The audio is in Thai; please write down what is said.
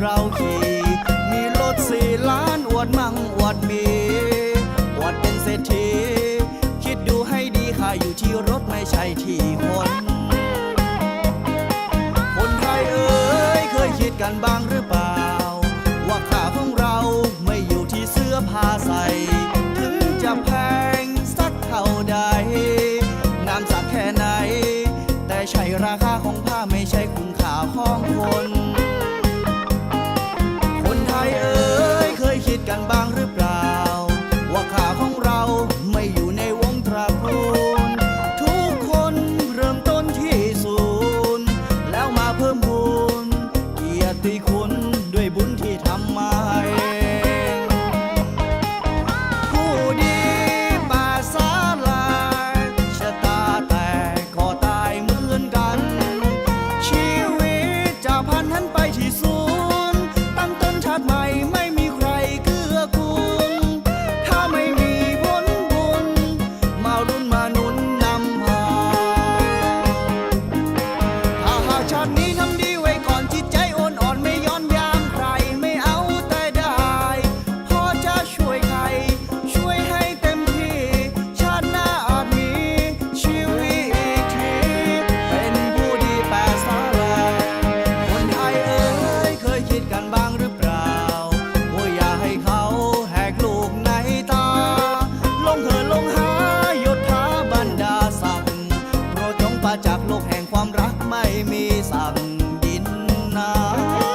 เราขี่ มีรถสี่ล้านอวดมั่งอวดมีอวดเป็นเศรษฐี คิดดูให้ดีค่ะอยู่ที่รถไม่ใช่ที่คน คนไทยเอ๋ยเคยคิดกันบ้างหรือเปล่า ว่าค่าของเราไม่อยู่ที่เสื้อผ้าใส่ ถึงจะแพงสักเท่าใดน้ำสักแค่ไหน แต่ใช่ราคาของผ้าไม่ใช่คุณค่าของคน sai disso ฟ้าจากโลกแห่งความรักไม่มีสั่งยินน้ำ